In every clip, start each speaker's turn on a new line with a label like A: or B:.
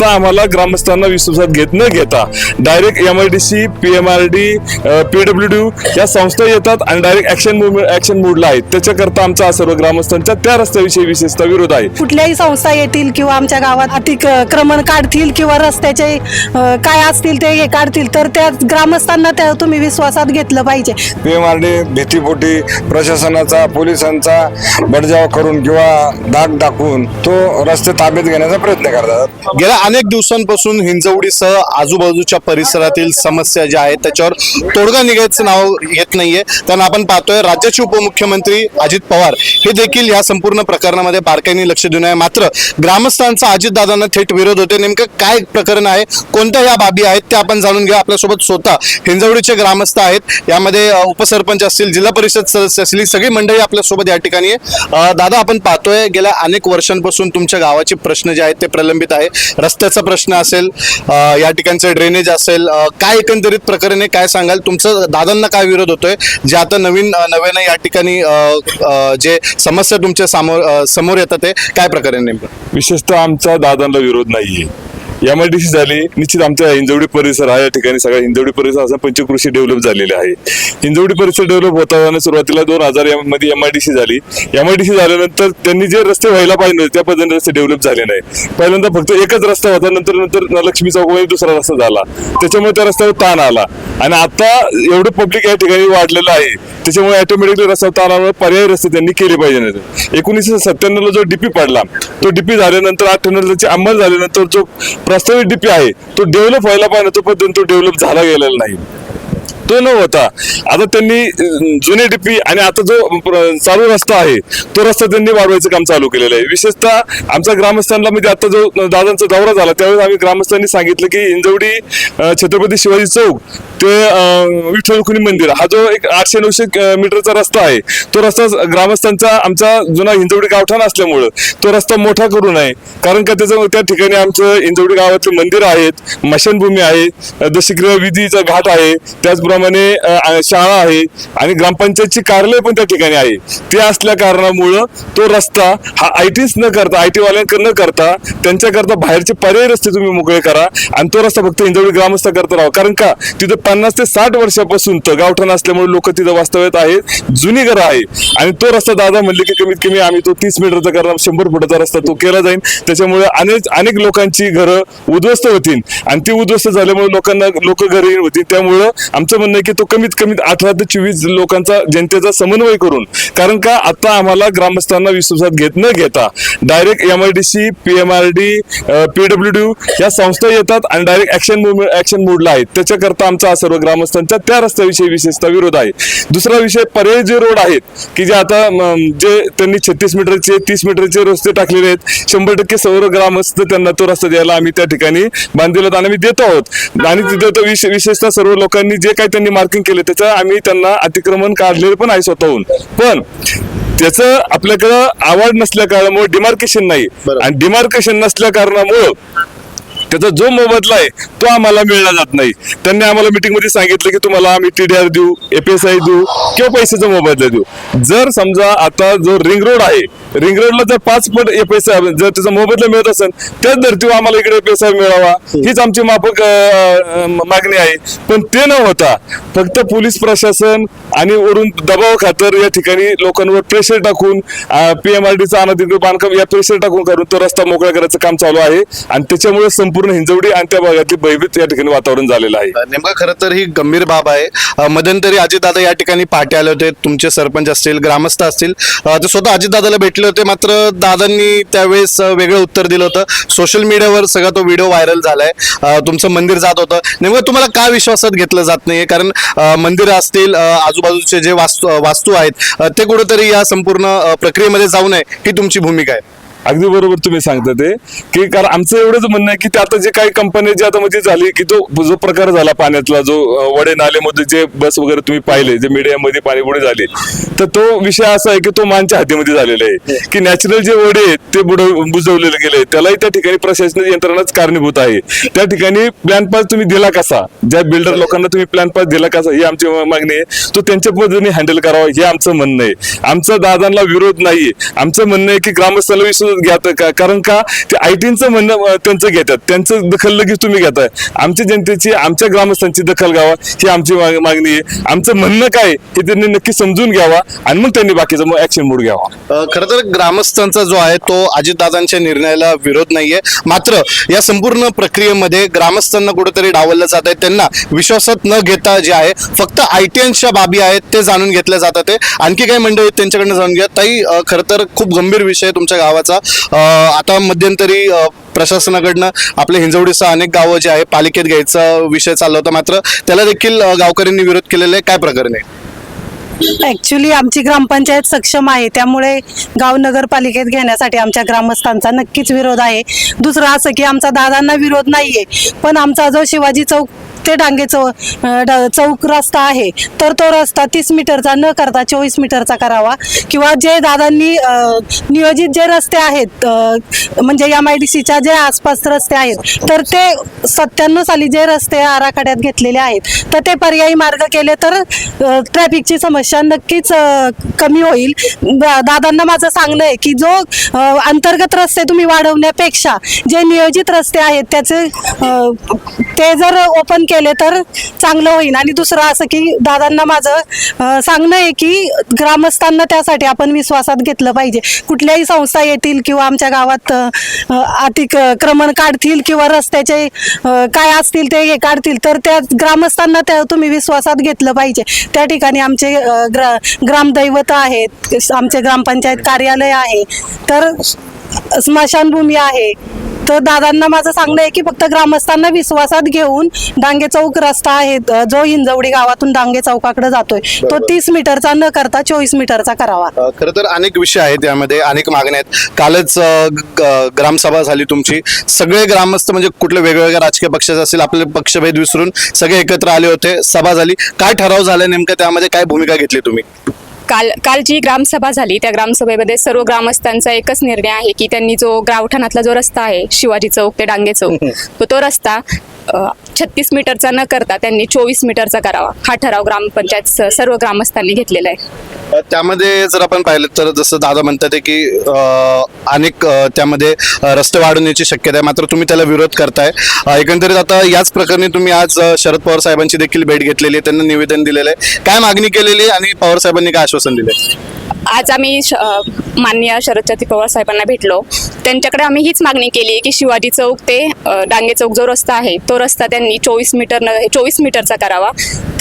A: आता आम्हाला ग्रामस्थांना विश्वासात घेत न घेता direct M I D C P M R D P W D या संस्था येतात आणि डायरेक्ट ऍक्शन ऍक्शन मोडला आहे त्याच्याकरता आमचा सर्व ग्रामस्थांच्या त्या रस्त्याविषयी विशेषतः विरोध आहे.
B: कुठल्याही संस्था येतील किंवा आमच्या गावात अतिक्रमण काढतील किंवा रस्त्याचे काय असतील ते हे काढतील तर त्या ग्रामस्थांना त्या तुम्ही विश्वासात घेतलं पाहिजे.
C: पी एम आर डी भीतीपोटी प्रशासनाचा पोलिसांचा बडजाव करून किंवा दाग दाखवून तो रस्ते ताब्यात घेण्याचा प्रयत्न करतात.
D: गेल्या अनेक दिवसांपासून हिंजवडीसह आजूबाजूच्या परिसरातील समस्या ज्या आहेत त्याच्यावर तोडगा निघायचं नाव येत नाहीये. कारण आपण पाहतोय राज्याचे उपमुख्यमंत्री अजित पवार हे देखील या संपूर्ण प्रकरणामध्ये बारकाईने लक्ष देऊन आहे. मात्र ग्रामस्थांचा अजितदादांना थेट विरोध होते नेमकं काय प्रकरण आहे? कोणत्या या बाबी आहेत? त्या आपण जाणून घ्या आपल्यासोबत स्वतः हिंजवडीचे ग्रामस्थ आहेत. यामध्ये उपसरपंच असतील जिल्हा परिषद सदस्य असतील सगळी मंडळी आपल्यासोबत या ठिकाणी दादा आपण पाहतोय गेल्या अनेक वर्षांपासून तुमच्या गावाचे प्रश्न जे आहेत ते प्रलंबित आहे रस्ते रस्त्याचा प्रश्न असेल या ठिकाणचं ड्रेनेज असेल काय एकंदरीत प्रकरणे काय सांगाल? तुमचं दादांना काय विरोध होतोय? जे आता नवीन नव्यानं या ठिकाणी जे समस्या तुमच्यासमोर समोर येतात ते काय प्रकारे नेमकं?
A: विशेषतः आमचा दादांना विरोध नाहीये. एम आय डी सी झाली. निश्चित आमच्या हिंजवडी परिसर हा या ठिकाणी सगळा हिंजवडी परिसर असा पंचकृषी डेव्हलप झालेले आहे. हिंजवडी परिसर डेव्हलप होताना सुरुवातीला दोन हजारमध्ये एम आय डी सी झाली. एम आय डी सी झाल्यानंतर त्यांनी जे रस्ते व्हायला पाहिजे त्या पद्धतीने रस्ते डेव्हलप झाले नाही पहिल्यांदा फक्त एकच रस्ता होता नंतर नंतर लक्ष्मी चौकमध्ये दुसरा रस्ता झाला. त्याच्यामुळे त्या रस्त्यावर ताण आला. आणि आता एवढं पब्लिक या ठिकाणी वाढलेलं आहे. त्याच्यामुळे ऑटोमॅटिकली रस्ता ताण आल्यामुळे पर्यायी रस्ते त्यांनी केले पाहिजे एकोणीसशे सत्त्याण्णवला जो डीपी पडला तो डीपी झाल्यानंतर अठ्ठ्याण्णव अंमल झाल्यानंतर जो प्रस्तावित डीपी आहे. तो डेव्हलप व्हायला पाहिजे तो पद्धतीने तो डेव्हलप झाला गेलेला नाही. तो न होता. आता त्यांनी जुने डीपी आणि आता जो प्र- चालू रस्ता आहे तो रस्ता त्यांनी वाढवायचं काम चालू केलेलं आहे. विशेषतः आमच्या ग्रामस्थांना म्हणजे आता जो दादांचा दौरा झाला त्यावेळेस आम्ही ग्रामस्थांनी सांगितलं की इंजवडी छत्रपती शिवाजी चौक ते अं, विठ्ठल रुक्मिणी मंदिर हा जो एक आठशे नऊशे मीटरचा रस्ता आहे तो रस्ता ग्रामस्थांचा आमचा जुना हिंजवडी गावठाण असल्यामुळं तो रस्ता मोठा करू नये. कारण का त्याचं त्या ठिकाणी आमचं हिंजवडी गावातले मंदिर आहेत मशानभूमी आहे अं, दशक्रिया विधीचा घाट आहे त्याचप्रमाणे अं, शाळा आहे आणि ग्रामपंचायतची कार्यालय पण त्या ठिकाणी आहे. ते असल्या कारणामुळं तो रस्ता हा आय टीच न करता आय टी न करता त्यांच्याकरता बाहेरचे पर्याय रस्ते तुम्ही मोकळे करा आणि तो रस्ता फक्त हिंजवडी ग्रामस्थ करता राहा. कारण का? तिथं पन्नास ते साठ वर्षापासून तर गावठाण असल्यामुळे लोक तिथं वास्तव्यात आहेत जुनी घरं आहे आणि तो रस्ता दादा म्हणले की कमीत कमी आम्ही तो तीस मीटरचा करणार शंभर फुटाचा रस्ता तो केला जाईल त्याच्यामुळे अनेक अनेक लोकांची घरं उद्ध्वस्त होतील. आणि ती उद्ध्वस्त झाल्यामुळे लोकांना लोक घरी होतील त्यामुळं आमचं म्हणणं आहे की तो कमीत कमी अठरा ते चोवीस लोकांचा जनतेचा समन्वय करून कारण का आता आम्हाला ग्रामस्थांना विश्वासात घेत न घेता direct M I D C P M R D P W D या संस्था येतात आणि डायरेक्ट ऍक्शन ऍक्शन मोडला आहे त्याच्याकरता आमचा सर्व ग्रामस्थांच्या त्या रस्त्याविषयी विशेषतः विरोध आहे. दुसरा विषय पर्यायी जे रोड आहेत की जे आता जे त्यांनी छत्तीस मीटरचे तीस मीटरचे रस्ते टाकलेले आहेत शंभर टक्के सर्व ग्रामस्थ त्यांना तो रस्ता द्यायला आम्ही त्या ठिकाणी बांधलेला आणि आम्ही देतो आहोत. आणि तिथे विशेषतः सर्व लोकांनी जे काही त्यांनी मार्किंग केले त्याचं आम्ही त्यांना अतिक्रमण काढलेलं पण आहे स्वतःहून पण त्याचं आपल्याकडं आवड नसल्या कारणामुळे डिमार्केशन नाही. आणि डिमार्केशन नसल्या कारणामुळं त्याचा जो मोबदला आहे तो आम्हाला मिळला जात नाही. त्यांनी आम्हाला मिटिंगमध्ये सांगितलं की तुम्हाला आम्ही टी डी आर देऊ एपीएसआय देऊ किंवा पैशाचा मोबदला देऊ. जर समजा आता जो रिंग रोड आहे रिंग रोडला जर पाच पट एपीएसआय जर त्याचा मोबदला मिळत असेल त्याच धर्तीवर आम्हाला इकडे एपीएसआय मिळावा. हीच आमची माफक मागणी आहे. पण ते न होता फक्त पोलीस प्रशासन आणि वरून दबाव खातर या ठिकाणी लोकांवर प्रेशर टाकून पीएमआरडीचा अनधिकृत बांधकाम या प्रेशर टाकून करून तो रस्ता मोकळा करायचं काम चालू आहे. आणि त्याच्यामुळे संपूर्ण हिंजवडी आणि त्या भागातली भयभीत या ठिकाणी वातावरण झालेलं आहे.
D: नेमका खरं तर ही गंभीर बाब आहे. मध्यंतरी अजितदादा या ठिकाणी पहाटे आले होते. तुमचे सरपंच असतील ग्रामस्थ असतील. ते स्वतः अजितदादाला भेटले होते. मात्र दादांनी त्यावेळेस वेगळं उत्तर दिलं होतं. सोशल मीडियावर सगळा तो व्हिडिओ व्हायरल झालाय. तुमचं मंदिर जात होतं. नेमकं तुम्हाला का विश्वासात घेतलं जात नाहीये? कारण मंदिर मंदिरं असतील आजूबाजूचे जे वास्तू वास्तू आहेत ते कुठेतरी या संपूर्ण प्रक्रियेमध्ये जाऊ नये. ही तुमची भूमिका आहे.
A: अगदी बरोबर तुम्ही सांगता ते की कारण आमचं एवढंच म्हणणं आहे की ते आता जे काही कंपनी जी आता मध्ये झाली की तो जो प्रकार झाला पाण्यातला जो वडे नाल्यामध्ये जे बस वगैरे तुम्ही पाहिले जे मीडियामध्ये पाणीपुढे झाले तर तो विषय असा आहे की तो मानच्या हातीमध्ये झालेला आहे. की नॅचरल जे वडे आहेत ते बुजवलेले गेले त्यालाही त्या ठिकाणी प्रशासनाची यंत्रणाच कारणीभूत आहे. त्या ठिकाणी प्लॅन पास तुम्ही दिला कसा? ज्या बिल्डर लोकांना तुम्ही प्लॅन पास दिला कसा? ही आमची मागणी आहे. तो त्यांच्या पद्धतीने हँडल करावा हे आमचं म्हणणं आहे. आमचं दादांना विरोध नाहीये. आमचं म्हणणं आहे की ग्रामस्थांना विश्वासात घ्यात का- कारण का? ते आय टीचं म्हणणं त्यांचं घेतात. त्यांचं दखल लगेच तुम्ही घेताय. आमच्या जनतेची आमच्या ग्रामस्थांची दखल घ्यावा ही आमची माग- मागणी आहे. आमचं म्हणणं काय? हे त्यांनी नक्की समजून घ्यावा आणि मग त्यांनी बाकीचा मग ऍक्शन मोड घ्यावा.
D: अ, खरं तर ग्रामस्थांचा जो आहे तो अजितदादांच्या निर्णयाला विरोध नाहीये. मात्र या संपूर्ण प्रक्रियेमध्ये ग्रामस्थांना कुठेतरी डावललं जात आहे. त्यांना विश्वासात न घेता जे आहे फक्त आय टी बाबी आहेत ते जाणून घेतल्या जातात आणखी काही मंडळी त्यांच्याकडनं जाणून घ्या. ताई खरं तर खूप गंभीर विषय आहे तुमच्या गावाचा. आता मध्यंतरी प्रशासनाकडनं आपल्या हिंजवडीचं अनेक गावं जे आहे पालिकेत घ्यायचा विषय चालला होता. मात्र त्याला देखील गावकऱ्यांनी विरोध केलेला आहे. काय प्रकरण आहे?
B: ऍक्च्युली आमची ग्रामपंचायत सक्षम आहे. त्यामुळे गाव नगरपालिकेत घेण्यासाठी आमच्या ग्रामस्थांचा नक्कीच विरोध आहे. दुसरं असं की आमचा दादांना विरोध नाहीये. पण आमचा जो शिवाजी चौक ते डांगे चौ ड- चौक रस्ता आहे. तर तो रस्ता तीस मीटरचा न करता चोवीस मीटरचा करावा. किंवा जे दादांनी नियोजित जे रस्ते आहेत म्हणजे एम आय डी सीच्या जे आसपास रस्ते आहेत तर ते सत्त्याण्णव साली जे रस्ते आराखड्यात घेतलेले आहेत तर ते पर्यायी मार्ग केले तर ट्रॅफिकची समस्या नक्कीच कमी होईल. दा- दादांना माझं सांगणं आहे की जो अंतर्गत रस्ते तुम्ही वाढवण्यापेक्षा जे नियोजित रस्ते आहेत त्याचे ते जर ओपन केले तर चांगलं होईल आणि दुसरं असं की दादांना माझं सांगणं आहे की ग्रामस्थांना त्यासाठी आपण विश्वासात घेतलं पाहिजे. कुठल्याही संस्था येतील किंवा आमच्या गावात अतिक्रमण काढतील किंवा रस्त्याचे काय असतील ते हे काढतील तर त्या ग्रामस्थांना त्या तुम्ही विश्वासात घेतलं पाहिजे. त्या ठिकाणी आमचे ग्रा ग्रामदैवत आहेत आमचे ग्रामपंचायत कार्यालय आहे तर स्मशानभूमी आहे. तर दादांना माझं सांगणं आहे की फक्त ग्रामस्थांना विश्वासात घेऊन डांगे चौक रस्ता आहे जो हिंजवडी गावातून डांगे चौकाकडे जातोय तो. तीस मीटरचा न करता चोवीस मीटरचा करावा.
D: खरं तर अनेक विषय आहेत यामध्ये अनेक मागण्या आहेत. कालच ग्रामसभा झाली तुमची. सगळे ग्रामस्थ म्हणजे कुठले वेगवेगळ्या राजकीय पक्षाचे असतील आपले पक्षभेद विसरून सगळे एकत्र आले होते सभा झाली. काय ठराव झाला नेमकं त्यामध्ये? काय भूमिका घेतली तुम्ही?
E: काल काल जी ग्रामसभा झाली त्या ग्रामसभेमध्ये सर्व ग्रामस्थांचा एकच निर्णय आहे की त्यांनी जो गावठाणातला जो रस्ता आहे शिवाजी चौक ते डांगे चौक तो तो रस्ता छत्तीस मीटरचा न करता त्यांनी चोवीस मीटरचा करावा. हा ठराव ग्रामपंचायत सर्व ग्रामस्थांनी घेतलेला आहे.
D: त्यामध्ये जर आपण पाहिलं तर जसं दादा म्हणतात की अनेक त्यामध्ये रस्ते वाढवण्याची शक्यता आहे. मात्र तुम्ही त्याला विरोध करताय. एकंदरीत आता याच प्रकरणी तुम्ही आज शरद पवार साहेबांची देखील भेट घेतलेली आहे. त्यांना निवेदन दिलेलं आहे. काय मागणी केलेली आहे आणि पवार साहेबांनी काय आश्वासन दिले
E: आज आम्ही माननीय शरदचंद्र पवार साहेबांना भेटलो. त्यांच्याकडे आम्ही हीच मागणी केली की शिवाजी चौक ते डांगे चौक जो रस्ता आहे तो रस्ता त्यांनी चोवीस मीटर चोवीस मीटरचा करावा.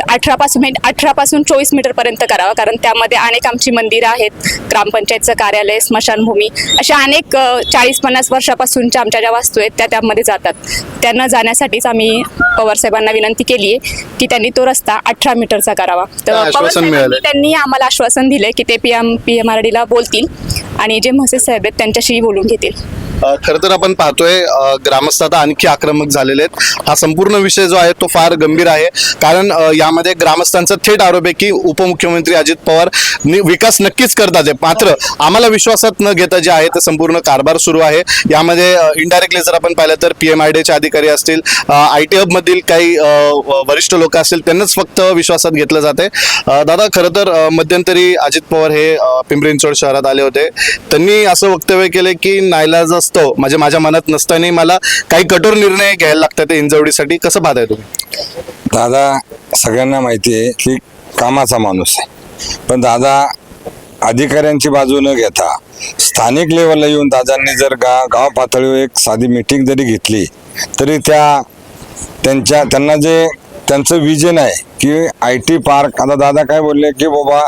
E: अठरा पासून अठरा पासून चोवीस मीटर पर्यंत करावा. कारण त्यामध्ये अनेक आमची मंदिरं आहेत. ग्रामपंचायतचं कार्यालय स्मशानभूमी अशा अनेक चाळीस पन्नास वर्षापासूनच्या आमच्या ज्या वास्तू आहेत त्या त्यामध्ये जातात. त्यांना जाण्यासाठीच आम्ही पवार साहेबांना विनंती केली आहे की त्यांनी तो रस्ता अठरा मीटरचा करावा. तर? त्यांनी आम्हाला आश्वासन दिले की ते P M P M R डीला बोलतील. आणि जे म्हसे साहेब आहेत त्यांच्याशी बोलून घेतील.
D: खर खरं तर आपण पाहतोय ग्रामस्थ आता आणखी आक्रमक झालेले आहेत. हा संपूर्ण विषय जो आहे तो फार गंभीर आहे. कारण यामध्ये ग्रामस्थांचा थेट आरोप आहे की उपमुख्यमंत्री अजित पवार नि- विकास नक्कीच करतात आहे. मात्र आम्हाला विश्वासात न घेता जे आहे ते संपूर्ण कारभार सुरू आहे. यामध्ये इनडायरेक्टली जर आपण पाहिलं तर पी एम आय डीचे अधिकारी असतील आय टी हबमधील काही व- वरिष्ठ लोक असतील त्यांनाच फक्त विश्वासात घेतलं जाते दादा खरं तर मध्यंतरी अजित पवार हे पिंपरी चिंचवड शहरात आले होते. त्यांनी असं वक्तव्य केले की नाईलाज असतो म्हणजे माझ्या मनात नसताना मला काही कठोर निर्णय घ्यायला लागतात इंजवडीसाठी. कसं पाहताय तुम्ही?
C: दादा सगळ्यांना माहिती आहे की कामाचा माणूस आहे. पण दादा अधिकाऱ्यांची बाजू न घेता स्थानिक लेवलला येऊन दादांनी जर गा गाव पातळीवर एक साधी मिटिंग जरी घेतली तरी त्या त्यांच्या त्यांना जे त्यांचं विजन आहे की आय टी पार्क आता दादा काय बोलले की बाबा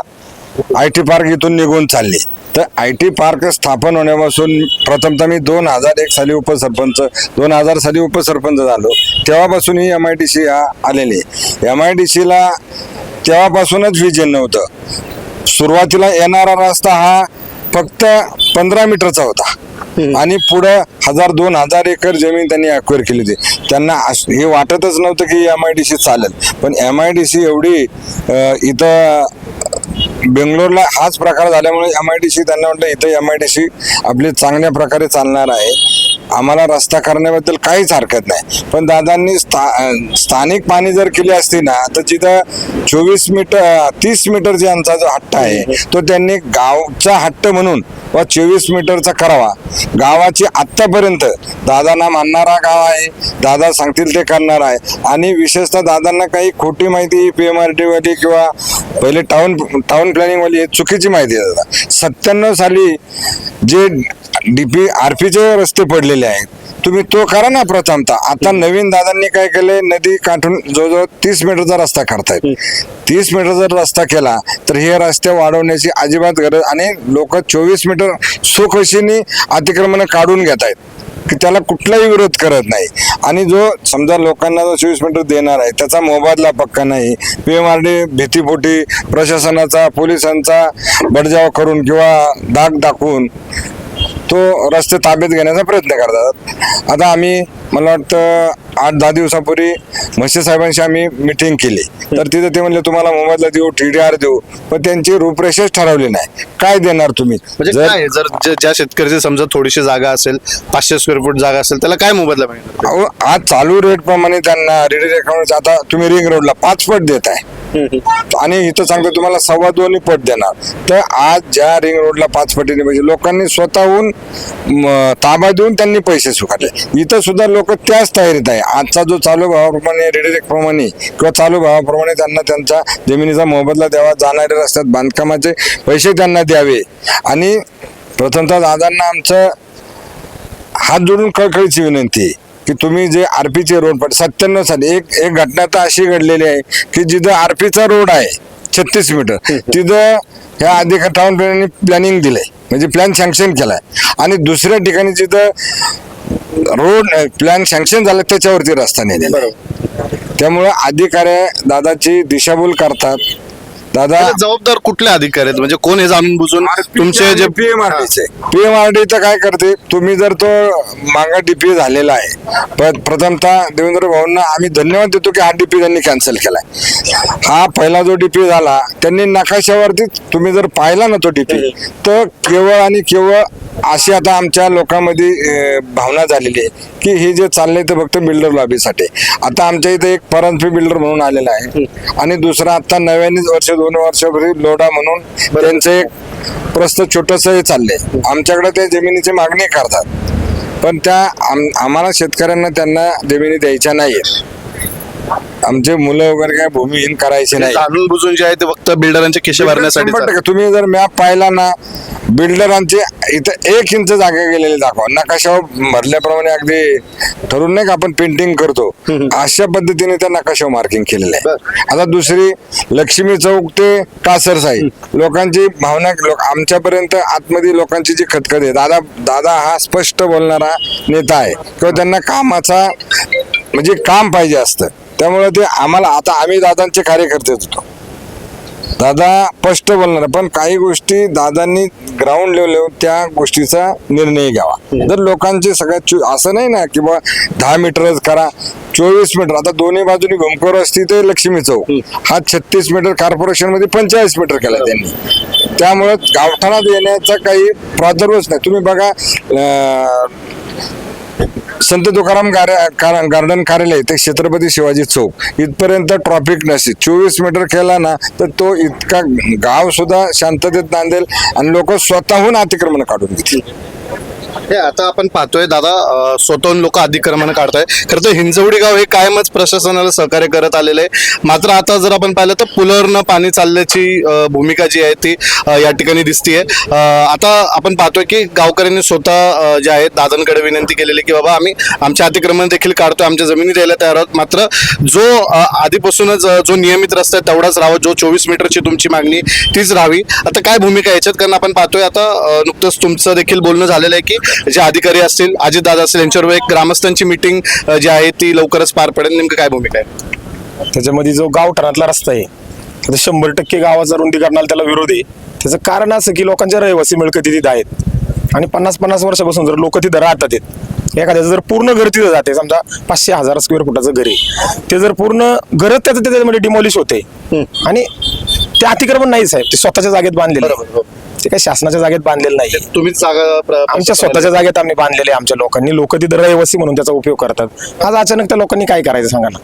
C: आय टी पार्क इथून निघून चालली. तर आय टी पार्क स्थापन होण्यापासून प्रथमतः मी दोन हजार एक साली उपसरपंच दोन हजार साली उपसरपंच झालो. तेव्हापासून ही एम आय डी सी आलेली एम आय डी सीला तेव्हापासूनच विजन नव्हतं. सुरुवातीला येणारा रस्ता हा फक्त पंधरा मीटरचा होता. आणि पुढं हजार दोन हजार एकर जमीन त्यांनी अक्वायर केली होती. त्यांना हे वाटतच नव्हतं की एम आय डी सी चालेल. पण एम आय डी सी एवढी इथं बेंगलोरला हाच प्रकार झाल्यामुळे एम आय डी सी त्यांना म्हटलं इथं एम आय डी सी आपली चांगल्या प्रकारे चालणार आहे. आम्हाला रस्ता करण्याबद्दल काहीच हरकत नाही. पण दादांनी स्था स्थानिक पाणी जर केली असती ना तर तिथं चोवीस मीटर तीस मीटरचा आमचा जो हट्ट आहे तो त्यांनी गावचा हट्ट म्हणून व चोवीस मीटरचा करावा. गावाची आत्तापर्यंत दादांना मानणारा गाव आहे दादा सांगतील ते करणार आहे. आणि विशेषतः दादांना काही खोटी माहिती पी एम आर टीवाली किंवा पहिले टाउन टाउन प्लॅनिंगवाली चुकीची माहिती आहे दादा. सत्त्याण्णव साली जे डीपी आरपीचे रस्ते पडलेले आहेत. तुम्ही तो करा ना प्रथमतः. आता नवीन दादांनी काय केलंय? नदी काठून जवळजवळ तीस मीटरचा रस्ता करतायत तीस मीटर जर रस्ता केला तर हे रस्ते वाढवण्याची अजिबात गरज आणि लोक चोवीस मीटर सुखशीने अतिक्रमण काढून घेत आहेत की त्याला कुठलाही विरोध करत नाही. आणि जो समजा लोकांना जो चोवीस मीटर देणार आहे त्याचा मोबदला पक्का नाही. पी एम आर डी भीतीपोटी प्रशासनाचा पोलिसांचा बडजाव करून किंवा दाग दाखवून तो रस्ते ताब्यात घेण्याचा प्रयत्न करतात. आता आम्ही मला वाटतं आठ दहा दिवसापूर्वी म्हशी साहेबांशी आम्ही मिटिंग केली. तर तिथे ते म्हणले तुम्हाला मोबदला देऊ टी डी आर देऊ. पण त्यांची रूपरेषाच ठरवली नाही. काय देणार तुम्ही?
D: म्हणजे
C: जर-
D: काय? जर ज्या- ज्या शेतकऱ्याची समजा थोडीशी जागा असेल पाचशे स्क्वेअर फूट जागा असेल त्याला काय मोबदला मिळणार?
C: अहो, आज चालू रेट प्रमाणे त्यांना रेडी अकाउंट आता तुम्ही रिंग रोडला पाच पट देत आहे आणि इथं सांगतो तुम्हाला सव्वा दोन्ही पट देणार. तर आज ज्या रिंग रोडला पाच पटीने पाहिजे लोकांनी स्वतःहून ताबा देऊन त्यांनी पैसे स्वीकारले. इथं सुद्धा लोक त्याच तयारीत आहे. आजचा जो चालू भावाप्रमाणे रेडिरेक्ट प्रमाणे किंवा चालू भावाप्रमाणे त्यांना त्यांच्या जमिनीचा मोबदला द्यावा जाणारे रस्त्यात बांधकामाचे पैसे त्यांना द्यावे. आणि प्रथमतः दादांना आमचं हात जोडून कळकळीची विनंती आहे. की तुम्ही जे आरपीचे रोड पण सत्त्याण्णव साली एक एक घटना तर अशी घडलेली आहे की जिथं आरपीचा रोड आहे छत्तीस मीटर तिथं ह्या अधिक टाउन प्लॅनिंग प्लॅनिंग दिलंय. म्हणजे प्लॅन सँक्शन केलाय. आणि दुसऱ्या ठिकाणी जिथं रोड प्लॅन सँक्शन झालं त्याच्यावरती रस्ता नेलेला. त्यामुळे अधिकारी दादाची दिशाभूल करतात. दादा.
D: जबाबदार कुठले अधिकारी आहेत? म्हणजे कोण हे जाणून बुजून तुमचे जे
C: पीएमआरडीचे पीएमआरडी तर काय करते? तुम्ही जर तो मागा डीपी झालेला आहे पण प्रथमतः देवेंद्र भाऊंना आम्ही धन्यवाद देतो की हा डीपी त्यांनी कॅन्सल केलाय. हा पहिला जो डीपी झाला त्यांनी नकाशावरती तुम्ही जर पाहिला ना तो डीपी तर केवळ आणि केवळ अशी आता आमच्या लोकांमध्ये भावना झालेली आहे की हे जे चाललंय ते फक्त बिल्डर लॉबीसाठी आता आमच्या इथे एक परंतपी बिल्डर म्हणून आलेला आहे. आणि दुसरा आता नव्यानेच वर्ष दोन वर्षापूर्वी लोडा म्हणून त्यांचं एक प्रस्त छोटस हे चाललंय. आमच्याकडे ते जमिनीची मागणी करतात. पण त्या आम- आम्हाला शेतकऱ्यांना त्यांना जमिनी द्यायच्या नाहीयेत. आमचे मुलं वगैरे काय भूमिहीन करायचे नाही
D: जाणून बुजून जे आहे ते फक्त बिल्डरांचे खिशे भरण्यासाठी.
C: तुम्ही जर मॅप पाहिला ना बिल्डरांचे इथं एक इंच जागा गेलेली दाखवा. नकाशावर भरल्याप्रमाणे अगदी ठरवून नाही का आपण पेंटिंग करतो. अशा पद्धतीने त्या नकाशावर मार्किंग केलेलं आहे. आता दुसरी लक्ष्मी चौक ते कासर साई. लोकांची भावना लोक आमच्यापर्यंत आतमध्ये लोकांची जी खतखत आहे. दादा दादा हा स्पष्ट बोलणारा नेता आहे. किंवा त्यांना कामाचा म्हणजे काम पाहिजे असतं. त्यामुळे ते आम्हाला आता आम्ही दादांचे कार्यकर्ते होतो. दादा स्पष्ट बोलणार पण काही गोष्टी दादांनी ग्राउंड लेवल त्या गोष्टीचा निर्णय घ्यावा. जर लोकांचे सगळ्यात असं नाही ना की बा दहा मीटरच करा चोवीस मीटर आता दोन्ही बाजूनी घुमकर असती ते लक्ष्मी चौक. हा छत्तीस मीटर कॉर्पोरेशनमध्ये पंचेचाळीस मीटर केला त्यांनी. त्यामुळे गावठाणात येण्याचा काही प्रादुर्भच नाही. तुम्ही बघा संत तुकाराम कार- गार्डन कार्यालय ते छत्रपती शिवाजी चौक. इथपर्यंत ट्रॉफिक नसते चोवीस मीटर केला ना तर तो इतका गाव सुद्धा शांततेत नांदेल आणि लोक स्वतःहून अतिक्रमण काढून घेतील.
D: हे आता आपण पाहतोय दादा स्वतःहून लोक अतिक्रमण काढताय खरं तर हिंजवडी गाव हे कायमच प्रशासनाला सहकार्य करत आलेलं आहे. मात्र आता जर आपण पाहिलं तर पुलरनं पाणी चालल्याची भूमिका जी आहे ती या ठिकाणी दिसतीये. अं, आता आपण पाहतोय की गावकऱ्यांनी स्वतः जे आहेत दादांकडे विनंती केलेली आहे की बाबा आम्ही आमचे अतिक्रमण देखील काढतोय आमच्या जमिनी द्यायला तयार आहोत. मात्र जो आधीपासूनच जो नियमित रस्ता आहे तेवढाच राहावा जो चोवीस मीटरची तुमची मागणी तीच राहावी. आता काय भूमिका आहे? याच्यात कारण आपण पाहतोय आता नुकतंच तुमचं देखील बोलणं झालेलं आहे की जे अधिकारी असतील अजित दादा असतील यांच्यावर एक ग्रामस्थांची मिटिंग जी आहे ती लवकरच पार पडेल. नेमकं काय भूमिका आहे?
F: त्याच्यामध्ये जो गावठाणातला रस्ता आहे आता शंभर टक्के गावाचा रुंदीकरणाला त्याला विरोध आहे. त्याचं कारण असं की लोकांच्या रहिवासी मिळकती तिथं आहेत. आणि पन्नास पन्नास वर्षापासून जर लोक तिथं राहतात आहेत एखाद्याचं जर पूर्ण घर तिथं जाते समजा पाचशे हजार स्क्वेअर फुटाचं घर आहे ते जर पूर्ण घर त्याचं त्याच्यामध्ये डिमॉलिश होते आणि ते अतिक्रमण नाही साहेब ते स्वतःच्या जागेत बांधलेले. ते काही शासनाच्या जागेत बांधलेलं नाही
D: तुम्हीच जागा प्र-
F: आमच्या स्वतःच्या जागेत आम्ही बांधलेले आहे आमच्या लोकांनी. लोक तिथं रहिवासी म्हणून त्याचा उपयोग करतात. आज अचानक त्या लोकांनी काय करायचं सांगा ना.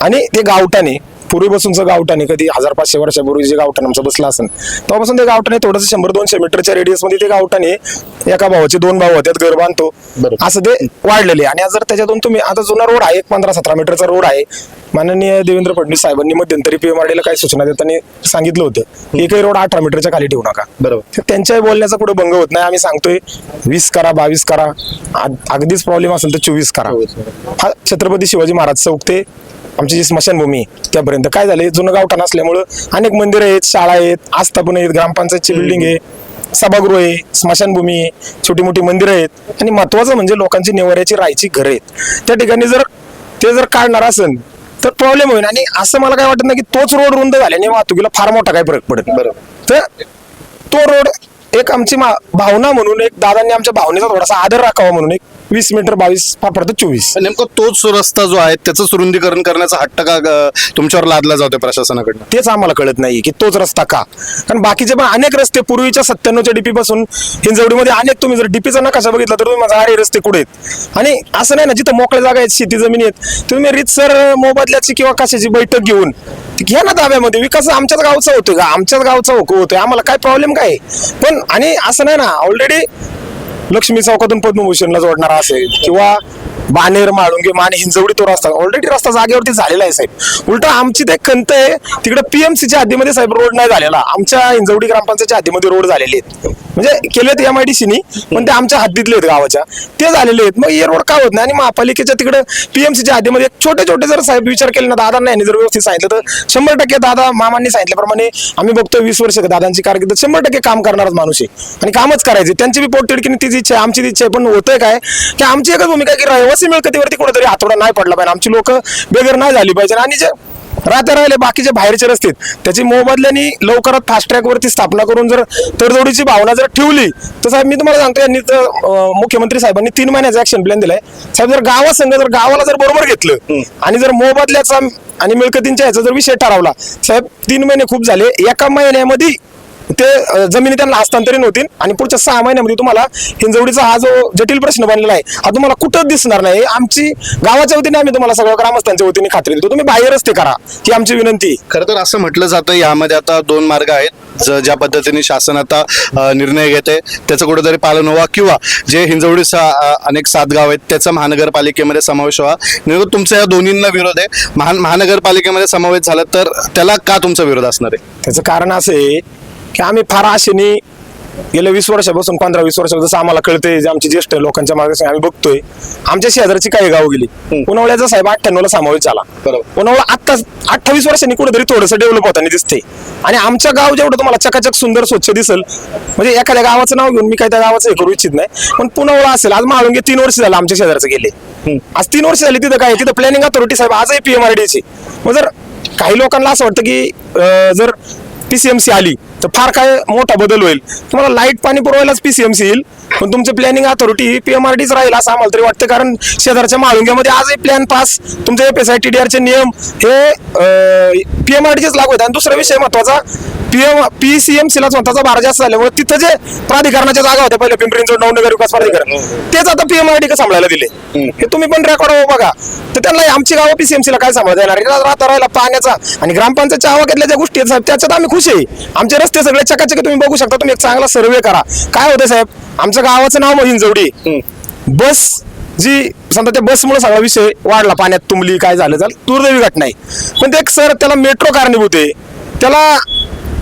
F: आणि ते गावठाणे पूर्वीपासूनचं गावठाणे कधी हजार पाचशे वर्षापूर्वी जे गावठाण आमचं बसलं असेल तेव्हापासून ते गावठाणे थोडंसं शंभर दोनशे मीटरच्या रेडियसमध्ये ते गावठाणे एका भावाचे दोन भाऊ होत्यात घर बांधतो. असं ते वाढलेले आणि जर त्याच्यातून तुम्ही आता जुना रोड आहे एक पंधरा सतरा मीटरचा रोड आहे. माननीय देवेंद्र फडणवीस साहेबांनी मध्यंतरी पीएमआरडीला काही सूचना देताना सांगितलं होतं. एकही रोड अठरा मीटरच्या खाली ठेवू नका.
D: बरोबर.
F: त्यांच्याही बोलण्याचा कुठे भंग होत नाही. आम्ही सांगतोय वीस करा बावीस करा. अगदीच प्रॉब्लेम असेल तर चोवीस करा. हा छत्रपती शिवाजी महाराज चौक ते आमची जी स्मशानभूमी आहे त्यापर्यंत. काय झालंय जुनं गावठाण असल्यामुळं अनेक मंदिरं आहेत शाळा आहेत आस्थापन आहेत ग्रामपंचायतची बिल्डिंग आहे सभागृह आहे स्मशानभूमी आहे छोटी मोठी मंदिरं आहेत. आणि महत्वाचं म्हणजे लोकांची निवाऱ्याची राहायची घरं आहेत. त्या ठिकाणी जर ते जर काढणार असेल तर प्रॉब्लेम होईल. आणि असं मला काय वाटत नाही की तोच रोड रुंद झाल्याने वाहतुकीला फार मोठा काय फरक पडत.
D: बरोबर.
F: तर तो रोड एक आमची भावना म्हणून एक दादांनी आमच्या भावनेचा थोडासा आदर राखावा म्हणून एक वीस मीटर बावीस फार पडतं चोवीस.
D: नेमकं तोच रस्ता जो आहे त्याचं सुरुंदीकरण करण्याचा हट्ट का अ, तुमच्यावर लादला जातोय प्रशासनाकडनं?
F: तेच आम्हाला कळत नाही की तोच रस्ता का. कारण बाकीचे पण अनेक रस्ते पूर्वीच्या सत्त्याण्णवच्या डीपी पासून हिंजवडीमध्ये अनेक तुम्ही जर डीपीचा नकाशा बघितला तर तुम्ही माझा अरे रस्ते कुठे आहेत? आणि असं नाही ना जिथं मोकळ्या जागा आहेत शेती जमिनी आहेत तुम्ही रितसर मोबदल्याची किंवा कशाची बैठक घेऊन घ्या ना ताब्यामध्ये विकास आमच्याच गावचा होतोय का? आमच्याच गावचा होको होतोय आम्हाला काय प्रॉब्लेम काय आहे? पण आणि असं नाही ना ऑलरेडी लक्ष्मी चौकातून पद्मभूषणला जोडणारा असेल किंवा बानेर माळुंगे माने हिंजवडी तो रस्ता ऑलरेडी रस्ता जागेवरती झालेला आहे साहेब. उलट आमची ते खंत आहे तिकडे पीएमसीच्या हद्दीमध्ये साहेब रोड नाही झालेला. आमच्या हिंजवडी ग्रामपंचायतच्या हद्दीमध्ये रोड झालेले आहेत. म्हणजे केलेत एम आय डी सीनी पण ते आमच्या हद्दीतले आहेत गावाच्या. ते झालेले आहेत. मग हे रोड का होत नाही? आणि महापालिकेच्या तिकडे पीएमसीच्या हद्दीमध्ये छोटे छोटे जर साहेब विचार केले ना दादांना यांनी जर व्यवस्थित सांगितलं तर शंभर टक्के दादा मामांनी सांगितल्याप्रमाणे आम्ही बघतोय वीस वर्ष दादांची कारकीर्द. शंभर टक्के काम करणारच माणूस आहे. आणि कामच करायचे. त्यांची बी पोटतिडकीने तिची इच्छा आहे आमची इच्छा आहे पण होतंय काय? की आमची एकच भूमिका की रहिवासी मिळकतीवरती कुठेतरी हातोडा नाही पडला पाहिजे. आमची लोक बेगर नाही झाली पाहिजे. आणि जे राहते राहिले बाकीचे बाहेरचे रस्ते त्याची मोबदल्याने लवकरात फास्ट ट्रॅक वरती स्थापना करून जर तडजोडीची भावना जर ठेवली तर साहेब मी तुम्हाला सांगतो यांनी तर मुख्यमंत्री साहेबांनी तीन महिन्याचा ऍक्शन प्लॅन दिलाय. साहेब जर गावासंघ जर गावाला जर बरोबर घेतलं आणि जर मोबदल्याचा आणि मिळकतींच्या ह्याचा जर विषय ठरवला साहेब तीन महिने खूप झाले. एका महिन्यामध्ये ते जमिनी त्यांना हस्तांतरित होतील आणि पुढच्या सहा महिन्यामध्ये तुम्हाला हिंजवडीचा हा जो जटिल प्रश्न बनलेला आहे हा तुम्हाला कुठंच दिसणार नाही. आमची गावाच्या वतीने आम्ही तुम्हाला सगळ्या ग्रामस्थांच्या वतीने खात्री देतो. तुम्ही बाहेरच ते करा ही आमची विनंती आहे.
D: खरं तर असं म्हटलं जातं यामध्ये आता दोन मार्ग आहेत. ज्या पद्धतीने शासन आता निर्णय घेते त्याचं कुठेतरी पालन व्हावा किंवा जे हिंजवडी सा- अनेक सात गाव आहेत त्याचा महानगरपालिकेमध्ये समावेश व्हावा. नेमकं तुमच्या या दोन्हींना विरोध आहे. महान महानगरपालिकेमध्ये समावेश झाला तर त्याला का तुमचा विरोध असणार आहे?
F: त्याचं कारण असं आहे की आम्ही फार आशेने गेल्या वीस वर्षापासून पंधरा वीस वर्षापासून जसं आम्हाला कळतंय जे आमचे ज्येष्ठ लोकांच्या मागे आम्ही बघतोय आमच्या शेजारची काही गाव गेली. पुनवळ्याचा साहेब अठ्ठ्याण्णव ला समावेश झाला. पुनवळा आता अठ्ठावीस वर्षांनी कुठेतरी थोडंसं डेव्हलप होताना दिसते आणि आमच्या गाव जेवढं तुम्हाला चकाचक सुंदर स्वच्छ दिसल म्हणजे एखाद्या गावाचं नाव घेऊन मी काही त्या गावाचं हे करू इच्छित नाही पण पुनवळा असेल. आज माळुंगे तीन वर्ष झालं आमच्या शेजारचं गेले. आज तीन वर्ष झाली तिथं काय? तिथं प्लॅनिंग अथॉरिटी साहेब आजही पीएमआरडीची मग जर काही लोकांना असं वाटतं की जर पीसीएमसी आली तर फार काय मोठा बदल होईल. तुम्हाला लाइट पाणी पुरवायलाच पीसीएमसी येईल. पण तुमची प्लॅनिंग अथॉरिटी ही पीएमआरडीच राहील असं आम्हाला तरी वाटतं. कारण शेजारच्या माळुंग्यामध्ये आजही प्लॅन पास तुमचे F S I T D आरचे नियम हे पीएमआरडीचेच लागू आहेत. आणि दुसरा विषय महत्त्वाचा पीएम पीसीएमसी ला स्वतःचा भार जास्त झाल्यामुळे तिथं जे प्राधिकरणाच्या जागा होत्या पहिले पिंपरी नवनगर विकास प्राधिकरण तेच आता पीएमआरडी का सांभाळायला दिले. हे तुम्ही पण रेकॉर्ड बघा. तर त्यांना आमची गावं पीसीएमसी ला काय सांभाळता येणार? आहे? राहता राहिला पाण्याचा. आणि ग्रामपंचायतच्या आवाक्यातल्या ज्या गोष्टी आहेत साहेब त्याच्यात आम्ही खुश आहे. आमचे रस्ते सगळे चकाचक तुम्ही बघू शकता. तुम्ही एक चांगला सर्वे करा. काय होतं साहेब? आमच्या गावाचं नाव मग हिंजवडी बस जी समजा त्या बसमुळे सगळा विषय वाढला पाण्यात तुंबली काय झालं झालं दुर्दैवी घटना आहे पण ते एक सर त्याला मेट्रो कारणीभूत आहे त्याला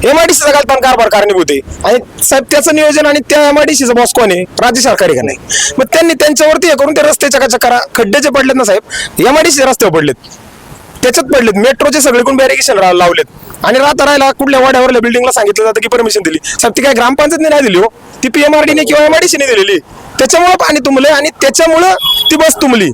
F: एमआयडीसीचा कालपान कारभार कारणीभूत आहे आणि साहेब त्याचं नियोजन आणि त्या एमआयडीसीचा बॉस कोण आहे? राज्य सरकार आहे का नाही? मग त्यांनी त्यांच्यावरती हे करून ते रस्ते चकाचक करा. खड्डे जे पडलेत ना साहेब. एमआयडीसी रस्त्यावर पडलेत. त्याच्यात पडलेत. मेट्रोचे सगळीकडून बॅरिगेशन लावलेत. आणि राहता राहिला कुठल्या वाड्यावरल्या बिल्डिंगला सांगितलं जातं की परमिशन दिली. साहेब ती काय ग्रामपंचायतने नाही दिली हो. ती पीएमआरडीने किंवा एमआयडीसीने दिलेली. त्याच्यामुळं पाणी तुंबले आणि त्याच्यामुळं ती बस तुंबली.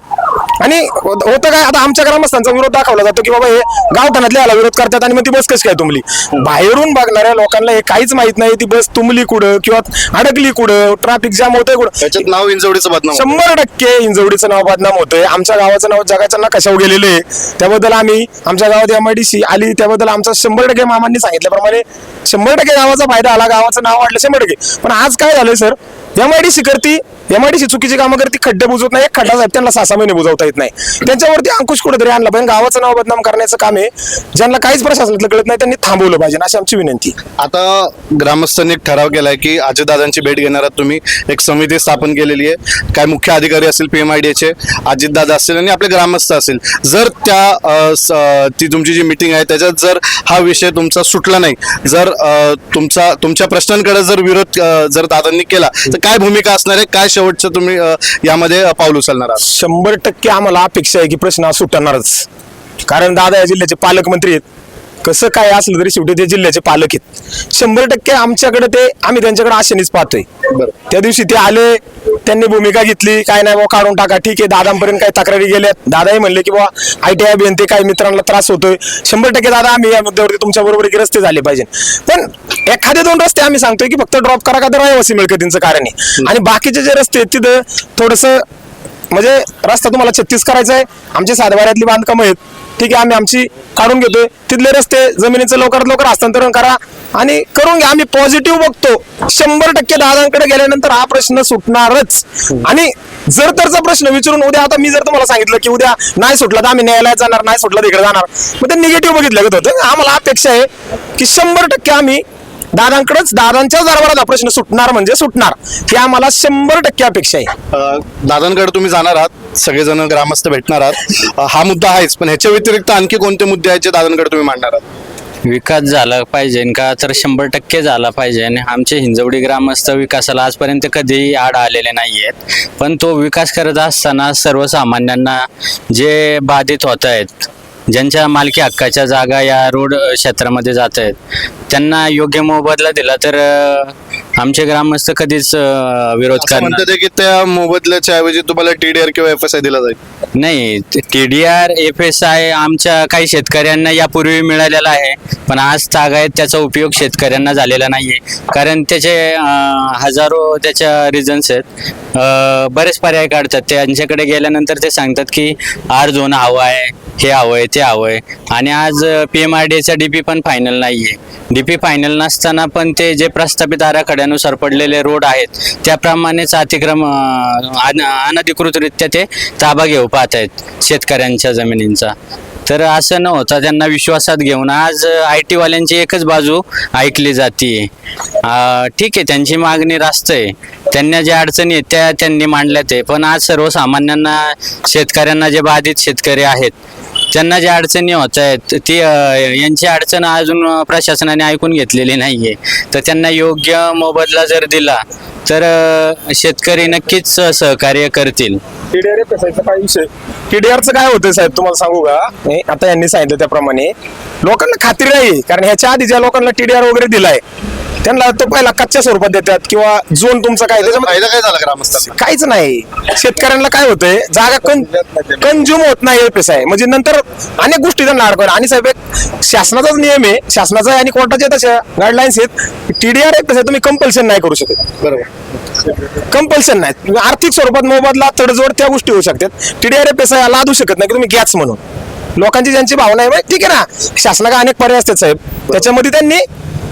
F: आणि होत- काय? आता आमच्या ग्रामस्थांचा विरोध दाखवला जातो की बाबा हे गावठाणातले याला विरोध करतात आणि मग ती बस कशी काय तुमली बाहेरून बघणाऱ्या लोकांना हे काहीच माहीत नाही ती बस तुमली कुठं किंवा अडकली कुठं ट्रॅफिक जाम होतंय कुठं?
D: त्याच्यात नाव इंजवडीचं बदनाम.
F: शंभर टक्के इंजवडीचं नाव बदनाम होतंय. आमच्या गावाचं नाव जगाच्या नकाशावर गेलेलं आहे. त्याबद्दल आम्ही आमच्या गावात एमआयडीसी आली त्याबद्दल आमचा शंभर टक्के मामांनी सांगितल्याप्रमाणे शंभर टक्के गावाचा फायदा आला गावाचं नाव वाढलं शंभर टक्के. पण आज काय झालंय सर? एमआयडीसी करती एमआयडीसी चुकीची कामं करते खड्डे बुजवत नाही खड्डा साहेब त्यांना सहा सहा महिने बुजवता येत नाही. त्यांच्यावरती अंकुश कुठेतरी आणला पाहिजे. गावाचं नाव बदनाम करण्याचं काम आहे. ज्यांना काहीच प्रशासनातलं कळत नाही त्यांनी थांबवलं पाहिजे अशी आमची विनंती
D: आता ग्रामस्थांनी एक ठराव केलाय की अजितदादांची भेट घेणार आहात तुम्ही. एक समिती स्थापन केलेली आहे. काय मुख्य अधिकारी असतील पीएमआयडीचे अजितदादा असतील आणि आपले ग्रामस्थ असतील. जर त्या स- ती तुमची जी मिटिंग आहे त्याच्यात जर हा विषय तुमचा सुटला नाही जर तुमचा तुमच्या प्रश्नांकडे जर विरोध जर दादांनी केला तर काय भूमिका असणार आहे? काय शेवटचं तुम्ही यामध्ये पाऊल उचलणार आहात?
F: शंभर टक्के आम्हाला अपेक्षा आहे की प्रश्न हा सुटणारच. कारण दादा या जिल्ह्याचे पालकमंत्री आहेत. कसं काय असलं तरी शेवटी ते जिल्ह्याचे पालक आहेत. शंभर टक्के आमच्याकडे ते आम्ही त्यांच्याकडे आशेनेच पाहतोय. त्या दिवशी ते आले त्यांनी भूमिका घेतली काय नाही बाबा काढून टाका ठीक आहे दादांपर्यंत काही तक्रारी गेल्यात. दादाही म्हणले की बाबा आय टी आय अभियंते काही मित्रांना त्रास होतोय. शंभर टक्के दादा आम्ही या मुद्द्यावरती तुमच्या बरोबर एक रस्ते झाले पाहिजे. पण एखादे दोन रस्ते आम्ही सांगतोय की फक्त ड्रॉप करा का तर रहिवासी मिळकतींचं कारण आहे. आणि बाकीचे जे रस्ते आहेत तिथं थोडंसं म्हणजे रस्ता तुम्हाला छत्तीस करायचा आहे आमची सातबाऱ्यातली बांधकामं आहेत. ठीक आहे आम्ही आमची काढून घेतोय. तिथले रस्ते जमिनीचं लवकरात लवकर हस्तांतरण करा आणि करून घ्या. आम्ही पॉझिटिव्ह बघतो. शंभर टक्के दादांकडे गेल्यानंतर हा प्रश्न सुटणारच. आणि जर तरचा प्रश्न विचारून उद्या आता मी जर तुम्हाला सांगितलं की उद्या नाही सुटला तर आम्ही न्यायालयात जाणार नाही सुटला तर इकडे जाणार. मग ते निगेटिव्ह बघितलं गेलं होतं आम्हाला अपेक्षा आहे की शंभर टक्के आम्ही दादांकडेच दादांच्याच दरबारात हा प्रश्न सुटणार म्हणजे सुटणार. ही आम्हाला शंभर टक्के अपेक्षा आहे.
D: अ, दादांकडे तुम्ही जाणार आहात सगळेजण ग्रामस्थ भेटणार आहात. अ, हा मुद्दा आहेच पण ह्याच्या व्यतिरिक्त आणखी कोणते मुद्दे आहेत जे दादांकडे तुम्ही मांडणार आहात?
G: विकास झाला पाहिजे का तर शंभर टक्के झाला पाहिजे आणि आमचे हिंजवडी ग्रामस्थ विकासाला आजपर्यंत कधीही आड आलेले नाही आहेत पण तो विकास करत असताना सर्वसामान्यांना जे बाधित होत आहेत ज्यांच्या मालकी हक्काच्या जागा या रोड क्षेत्रामध्ये जात आहेत त्यांना योग्य मोबदला दिला तर आमचे ग्रामस्थ कधीच अं, विरोध
D: असं
G: करणार
D: म्हणतात की त्या मोबदल्याच्या ऐवजी तुम्हाला टीडीआर किंवा एफ एस आय दिला जाईल.
G: नाही T D R F S I आमच्या काही शेतकऱ्यांना यापूर्वी मिळालेला आहे पण आज तागायत त्याचा उपयोग शेतकऱ्यांना झालेला नाही आहे कारण त्याचे अं, हजारो त्याच्या रिझन्स आहेत. अं, बरेच पर्याय काढतात. त्यांच्याकडे गेल्यानंतर ते सांगतात की आर झोन हवं आहे हे हवं आहे ते हवं आहे. आणि आज पी एम आर डी एचा डी पी पण फायनल नाही आहे डी पी फायनल नसताना पण ते जे प्रस्थापित आराखड्यानुसार पडलेले रोड आहेत त्याप्रमाणेच अतिक्रम अन- अनधिकृतरित्या ते ताबा घेऊ पाहत आहेत शेतकऱ्यांच्या जमिनींचा. तर असं न होता त्यांना विश्वासात घेऊन आज आय टीवाल्यांची एकच बाजू ऐकली जाते ठीक आहे त्यांची मागणी रास्त आहे. त्यांना ज्या अडचणी आहेत त्या त्यांनी मांडल्यात आहे. पण आज सर्वसामान्यांना शेतकऱ्यांना जे बाधित शेतकरी आहेत त्यांना ज्या अडचणी होत आहेत ती यांची अडचण अजून प्रशासनाने ऐकून घेतलेली नाहीये. तर त्यांना योग्य मोबदला जर दिला तर शेतकरी नक्कीच सहकार्य करतील.
F: टीडीआर काय विषय? टीडीआरचं काय होतं साहेब तुम्हाला सांगू का? आता यांनी सांगितलं त्याप्रमाणे लोकांना खात्री नाही कारण ह्याच्या आधी ज्या लोकांना टीडीआर वगैरे दिलाय त्यांना तो पहिला कच्च्या स्वरूपात देतात किंवा झोन तुमचा काय त्याच्यामध्ये
D: फायदा काय झाला ग्रामस्थांना?
F: काहीच नाही. शेतकऱ्यांना काय होतंय जागा कन कंझ्युम होत नाही एफएस आहे. म्हणजे नंतर अनेक गोष्टी त्यांना अडकवल्या. आणि साहेब एक शासनाचाच नियम आहे. शासनाचा आणि कोर्टाच्या तशा गाईडलाईन्स आहेत. टीडीआर आहे तसं तुम्ही कंपल्शन नाही करू शकत.
D: बरोबर.
F: कंपल्शन नाही. आर्थिक स्वरूपात मोबदला तडजोड त्या गोष्टी होऊ शकतात. टीडीआर पैसा लादू शकत नाही. की तुम्ही घ्याच म्हणून. लोकांची ज्यांची भावना आहे "बाई, ठीक आहे ना. शासनाला अनेक पर्याय असतात साहेब. त्याच्यामध्ये त्यांनी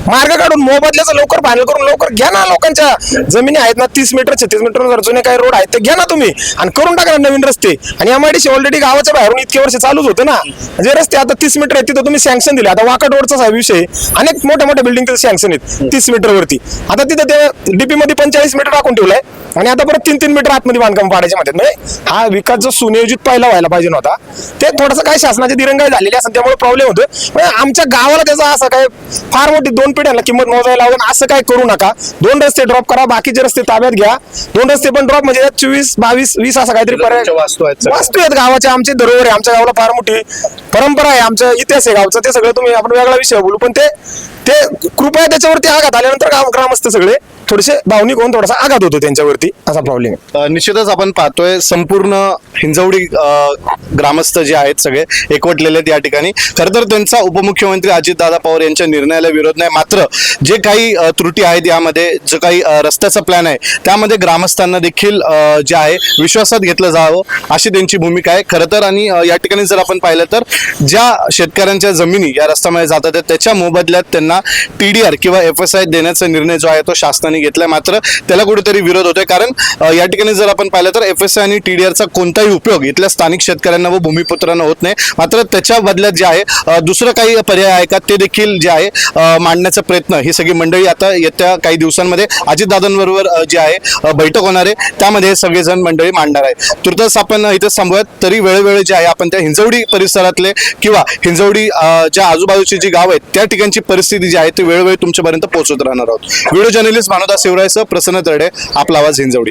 F: मार्ग काढून मोबदल्याचं लवकर फायनल करून लवकर घ्या ना लोकांच्या जमिनी आहेत ना तीस मीटर छत्तीस मीटर जुने काही रोड आहेत ते घ्या ना तुम्ही. आणि करून टाका नवीन रस्ते. आणि एमआयडीसी ऑलरेडी गावाच्या बाहेरून इतके वर्ष चालूच होते ना. जे रस्ते आता तीस मीटर आहेत तिथं तुम्ही सँक्शन दिले. आता वाकड रोडचा साहेब विषय अनेक मोठ्या मोठ्या बिल्डिंग तिथे सँक्शन आहेत तीस मीटर वरती. आता तिथं ते डीपी मध्ये पंचेचाळीस मीटर टाकून ठेवलंय. आणि आता परत तीन तीन मीटर आतमध्ये बांधकाम पाडायचे म्हणतात. म्हणजे हा विकास जो सुनियोजित पहिला व्हायला पाहिजे नव्हता ते थोडंसं काय शासनाची दिरंगाई झालेली असं त्यामुळे प्रॉब्लेम होतो म्हणजे आमच्या गावाला त्याचा असा काय फार मोठी दोन पिढ्यांना किंमत मोजायला लावून असं काय करू नका. दोन रस्ते ड्रॉप करा बाकीचे रस्ते ताब्यात घ्या. दोन रस्ते पण ड्रॉप म्हणजे चोवीस बावीस वीस असं काहीतरी पर्याय
D: वास्तू आहेत.
F: वास्तू आहेत गावाच्या आमचे धरोहर आहे आमच्या गावाला फार मोठी परंपरा आहे आमचा इतिहास आहे गावचा ते सगळं तुम्ही आपण वेगळा विषय बोलू. पण ते ते कृपया त्याच्यावरती आघात आल्यानंतर गाव ग्रामस्थ सगळे थोडेसे भावनिक होऊन थोडासा आघात होतो त्यांच्यावरती असा प्रॉब्लेम आहे.
D: अ, निश्चितच आपण पाहतोय संपूर्ण हिंजवडी अ, ग्रामस्थ जे आहेत सगळे एकवटलेले आहेत या ठिकाणी. खरं तर त्यांचा उपमुख्यमंत्री अजितदादा पवार यांच्या निर्णयाला विरोध नाही. मात्र जे काही अ, त्रुटी आहेत यामध्ये जो काही अ, रस्त्याचा प्लॅन आहे त्यामध्ये ग्रामस्थांना देखील अ, जे आहे विश्वासात घेतलं जावं अशी त्यांची भूमिका आहे. खरं तर आणि अ, या ठिकाणी जर आपण पाहिलं तर ज्या शेतकऱ्यांच्या जमिनी या रस्त्यामध्ये जातात आहेत, त्याच्या मोबदल्यात त्यांना टी डी आर किंवा एफ एस आय देण्याचा निर्णय जो आहे तो शासनाने घेतलाय. मात्र त्याला कुठेतरी विरोध होतोय. कारण या ठिकाणी जर आपण पाहिलं तर एफ एस आय आणि टी डी आरचा कोणताही उपयोग इथल्या स्थानिक शेतकऱ्यांना व भूमिपुत्रांना होत नाही. मात्र त्याच्या बदल्यात जे आहे दुसरं काही पर्याय आहे का? ते देखील जे आहे मांडण्याचा प्रयत्न ही सगळी मंडळी आता येत्या काही दिवसांमध्ये अजितदादांबरोबर जे आहे बैठक होणार आहे. त्यामध्ये सगळेजण मंडळी मांडणार आहे तुर्तास आपण इथे थांबूयात. तरी वेळोवेळी जे आहे आपण त्या हिंजवडी परिसरातले किंवा हिंजवडी अ, ज्या आजूबाजूची जी गाव आहेत त्या ठिकाणची परिस्थिती जी आहे ती वेळोवेळी तुमच्यापर्यंत पोहोचत राहणार आहोत. व्हिडिओ जर्नलिस्ट मानव शिवरायचं प्रसन्न तरडे आपला आवाज हिंजवडी.